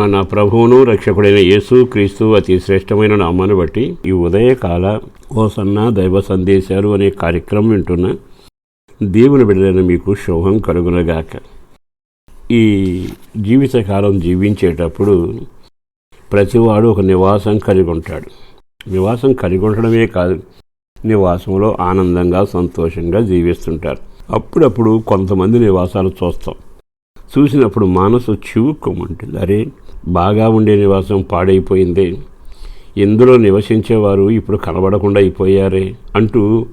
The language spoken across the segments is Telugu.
మన ప్రభువును రక్షకుడైన యేసు క్రీస్తు అతి శ్రేష్టమైన నామాన్ని బట్టి ఈ ఉదయకాల ఓ సన్న దైవ సందేశాలు అనే కార్యక్రమం వింటున్న దేవుని బిడ్డలైన మీకు శుభం కలుగునగాక. ఈ జీవితకాలం జీవించేటప్పుడు ప్రతివాడు ఒక నివాసం కలిగి ఉంటాడు. నివాసం కలిగి ఉండడమే కాదు నివాసంలో ఆనందంగా సంతోషంగా జీవిస్తుంటారు. అప్పుడప్పుడు కొంతమంది నివాసాలు చూస్తాం. చూసినప్పుడు మనసు చివుక్కోమంటుంది అరే బాగా ఉండే నివాసం పాడైపోయిందే. ఇందులో నివసించేవారు ఇప్పుడు కనబడకుండా అయిపోయారే అంటూ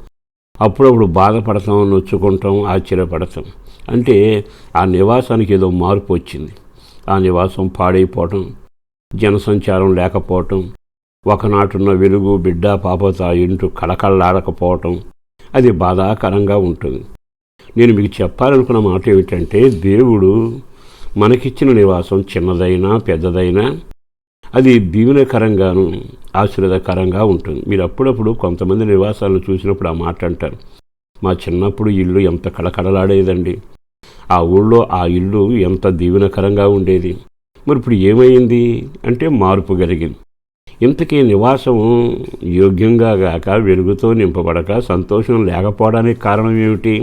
అప్పుడప్పుడు బాధపడతాం నొచ్చుకుంటాం ఆశ్చర్యపడతాం. అంటే ఆ నివాసానికి ఏదో మార్పు వచ్చింది. ఆ నివాసం పాడైపోవటం జనసంచారం లేకపోవటం ఒకనాటున్న వెలుగు బిడ్డ పాపత ఇంటూ కళకళలాడకపోవటం అది బాధాకరంగా ఉంటుంది. నేను మీకు చెప్పాలనుకున్న మాట ఏమిటంటే దేవుడు మనకిచ్చిన నివాసం చిన్నదైనా పెద్దదైనా అది దీవెనకరంగాను ఆశీర్వదకరంగా ఉంటుంది. మీరు అప్పుడప్పుడు కొంతమంది నివాసాలను చూసినప్పుడు ఆ మాట అంటారు. మా చిన్నప్పుడు ఇల్లు ఎంత కళకళలాడేదండి. ఆ ఊళ్ళో ఆ ఇల్లు ఎంత దీవెనకరంగా ఉండేది. మరి ఇప్పుడు ఏమైంది అంటే మార్పు కలిగింది. ఇంతకీ నివాసం యోగ్యంగా గాక వెలుగుతో నింపబడక సంతోషం లేకపోవడానికి కారణం ఏమిటి?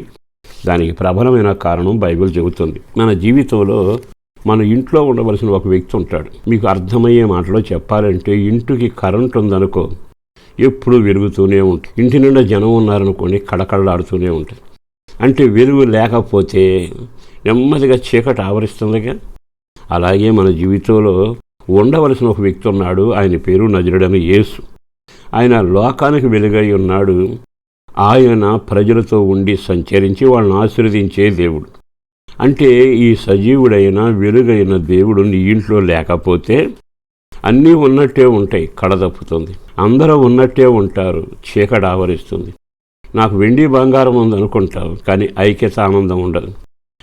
దానికి ప్రబలమైన కారణం బైబిల్ చెబుతుంది. మన జీవితంలో మన ఇంట్లో ఉండవలసిన ఒక వ్యక్తి ఉంటాడు. మీకు అర్థమయ్యే మాటలో చెప్పాలంటే ఇంటికి కరెంట్ ఉందనుకో ఎప్పుడూ వెలుగుతూనే ఉంటుంది. ఇంటి నిండా జనం ఉన్నారనుకోండి కడకళ్ళాడుతూనే ఉంటుంది. అంటే వెలుగు లేకపోతే నెమ్మదిగా చీకటి ఆవరిస్తుందిగా? అలాగే మన జీవితంలో ఉండవలసిన ఒక వ్యక్తి ఉన్నాడు. ఆయన పేరు నజరుడని యేసు. ఆయన లోకానికి వెలుగై ఉన్నాడు. ఆయన ప్రజలతో ఉండి సంచరించి వాళ్ళని ఆశీర్వదించే దేవుడు. అంటే ఈ సజీవుడైన వెలుగైన దేవుడు నీ ఇంట్లో లేకపోతే అన్నీ ఉన్నట్టే ఉంటాయి కడదప్పుతుంది. అందరూ ఉన్నట్టే ఉంటారు చీకటి ఆవరిస్తుంది. నాకు వెండి బంగారం ఉందనుకుంటావు కానీ ఐక్యత ఆనందం ఉండదు.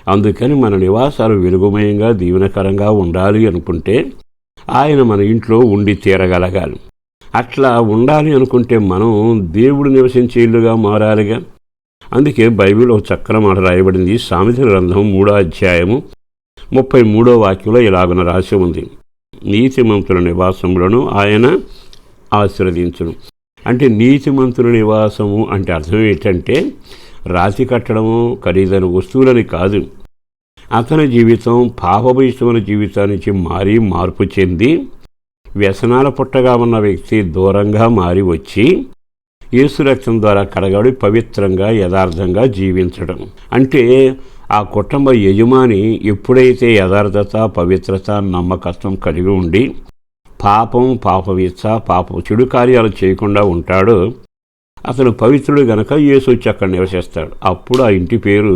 అందుకని మన నివాసాలు వెలుగుమయంగా దీవెనకరంగా ఉండాలి అనుకుంటే ఆయన మన ఇంట్లో ఉండి తీరగలగాలి. అట్లా ఉండాలి అనుకుంటే మనం దేవుడు నివసించే ఇల్లుగా మారాలిగా? అందుకే బైబిల్ ఒక చక్కన మాట రాయబడింది. సామెత గ్రంథం మూడో అధ్యాయము ముప్పై మూడో వాక్యంలో ఇలాగున రాసి ఉంది. నీతిమంతుల నివాసములను ఆయన ఆశీర్వదించును. అంటే నీతిమంతుల నివాసము అంటే అర్థం ఏంటంటే రాతి కట్టడము ఖరీదైన వస్తువులని కాదు. అతని జీవితం పాపభూయిష్టమైన జీవితానికి మారి మార్పు చెంది వ్యసనాల పుట్టగా ఉన్న వ్యక్తి దూరంగా మారి వచ్చి యేసు రక్తం ద్వారా కడగడి పవిత్రంగా యథార్థంగా జీవించడం. అంటే ఆ కుటుంబ యజమాని ఎప్పుడైతే యథార్థత పవిత్రత నమ్మకత్వం కలిగి ఉండి పాపం పాపవిచ్చ పాపం చెడు కార్యాలు చేయకుండా ఉంటాడో అతను పవిత్రుడు గనక యేసు వచ్చి అక్కడ నివసిస్తాడు. అప్పుడు ఆ ఇంటి పేరు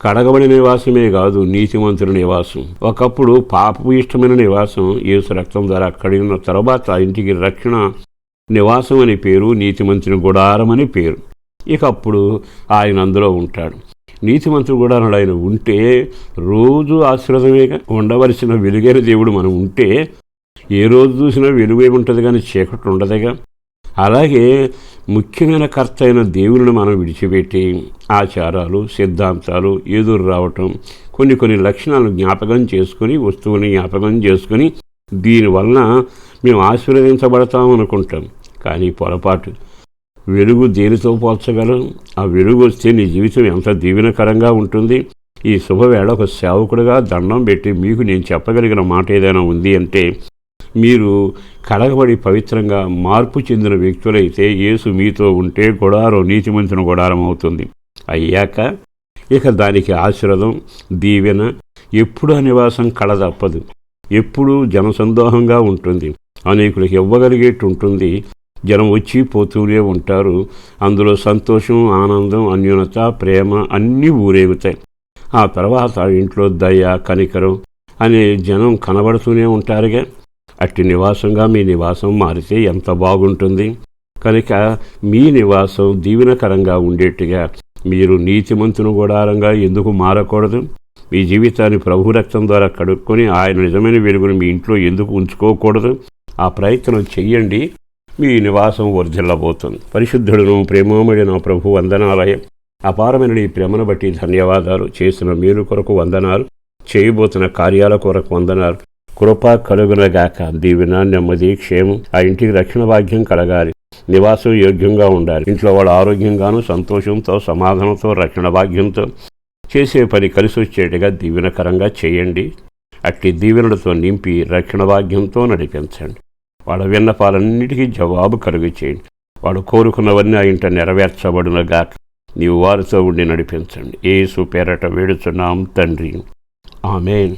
కడగబడి నివాసమే కాదు నీతిమంతుల నివాసం. ఒకప్పుడు పాపపు ఇష్టమైన నివాసం యేసు రక్తం ద్వారా అక్కడి ఉన్న తర్వాత ఆ ఇంటికి రక్షణ నివాసం అని పేరు నీతిమంతుని గుడారం అని పేరు. ఇక అప్పుడు ఆయన అందులో ఉంటాడు. నీతిమంతుడు గుడారంలో ఆయన ఉంటే రోజు ఆశీర్వదమేగా ఉండవలసిన వెలుగైన దేవుడు మనం ఉంటే ఏ రోజు చూసినా వెలుగే ఉంటుంది కానీ చీకటి ఉండదుగా. అలాగే ముఖ్యమైన కర్త అయిన దేవుని మనం విడిచిపెట్టి ఆచారాలు సిద్ధాంతాలు ఎదురు రావటం కొన్ని కొన్ని లక్షణాలు జ్ఞాపకం చేసుకొని వస్తువుని జ్ఞాపకం చేసుకొని దీనివలన మేము ఆశీర్వదించబడతాం అనుకుంటాం. కానీ పొరపాటు. వెలుగు దేనితో పోల్చగలం? ఆ వెలుగు వస్తే నీ జీవితం ఎంత దీవెనకరంగా ఉంటుంది? ఈ శుభవేళ ఒక సేవకుడిగా దండం పెట్టి మీకు నేను చెప్పగలిగిన మాట ఏదైనా ఉంది అంటే మీరు కడగబడి పవిత్రంగా మార్పు చెందిన వ్యక్తులైతే యేసు మీతో ఉంటే గుడారం నీతిమంతుని గుడారం అవుతుంది. అయ్యాక ఇక దానికి ఆశీర్వదం దీవెన ఎప్పుడు ఆ నివాసం కళ తప్పదు ఎప్పుడు జనసందోహంగా ఉంటుంది. అనేకులకు ఇవ్వగలిగేట్టు ఉంటుంది. జనం వచ్చి పోతూనే ఉంటారు. అందులో సంతోషం ఆనందం అన్యూనత ప్రేమ అన్నీ ఊరేగుతాయి. ఆ తర్వాత ఇంట్లో దయ కనికరం అనే జనం కనబడుతూనే ఉంటారుగా. అట్టి నివాసంగా మీ నివాసం మారితే ఎంత బాగుంటుంది? కనుక మీ నివాసం దీవెనకరంగా ఉండేట్టుగా మీరు నీతిమంతును గుడారంగా ఎందుకు మారకూడదు? మీ జీవితాన్ని ప్రభు రక్తం ద్వారా కడుక్కొని ఆయన నిజమైన వెలుగును మీ ఇంట్లో ఎందుకు ఉంచుకోకూడదు? ఆ ప్రయత్నం చెయ్యండి. మీ నివాసం వర్ధిల్లబోతుంది. పరిశుద్ధుడును ప్రేమోమడి ప్రభు వందనాలయం. అపారమైన నీ ప్రేమను బట్టి ధన్యవాదాలు. చేసిన మీరు కొరకు వందనాలు. చేయబోతున్న కార్యాల కొరకు వందనాలు. కృప కలుగునగాక. దీవెన నెమ్మది క్షేమం ఆ ఇంటికి రక్షణ భాగ్యం కలగాలి. నివాసం యోగ్యంగా ఉండాలి. ఇంట్లో వాళ్ళు ఆరోగ్యంగాను సంతోషంతో సమాధానంతో రక్షణ భాగ్యంతో చేసే పని కలిసి వచ్చేట్టుగా దీవెనకరంగా చేయండి. అట్టి దీవెనలతో నింపి రక్షణ భాగ్యంతో నడిపించండి. వాళ్ళ విన్నపాలన్నిటికీ జవాబు కలుగు చేయండి వాడు కోరుకున్నవన్నీ ఆ ఇంట నెరవేర్చబడునగాక. నీవు వారితో ఉండి నడిపించండి. ఏసు పేరట వేడుచున్నాం తండ్రి. ఆమెన్.